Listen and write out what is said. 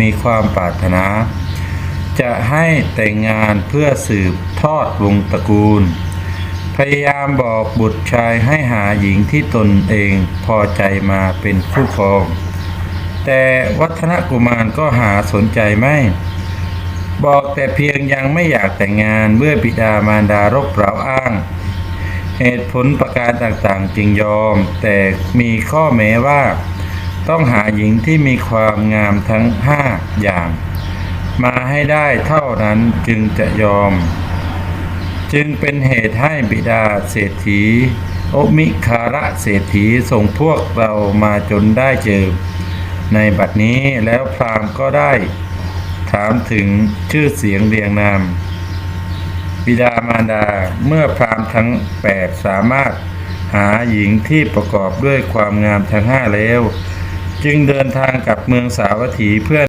มีความปรารถนา จะให้แต่งงานเพื่อสืบทอดวงตระกูล พยายามบอกบุตรชายให้หาหญิงที่ตนเองพอใจมาเป็นคู่ครอง แต่วัฒนกุมารก็หาสนใจไม่บอกแต่เพียงยังไม่อยากแต่งงานเมื่อบิดามารดารบเร้าอ้าง เหตุผลประการต่างๆจึงยอม แต่มีข้อแม้ว่า ต้องหาหญิงที่มีความงามทั้งห้าอย่าง มาให้ได้เท่านั้นจึงจะยอม จึงเป็นเหตุให้บิดาเศรษฐีโอมิคาระเศรษฐีส่งพวกเรามาจนได้เจอ ในบัดนี้แล้วพรามก็ได้ถามถึงชื่อเสียงเรียงนามบิดามารดาเมื่อพรามทั้งแปดสามารถหาหญิงที่ประกอบด้วยความงามทั้งห้าแล้ว จึงเดินทางกลับเมืองสาวัตถีเพื่อ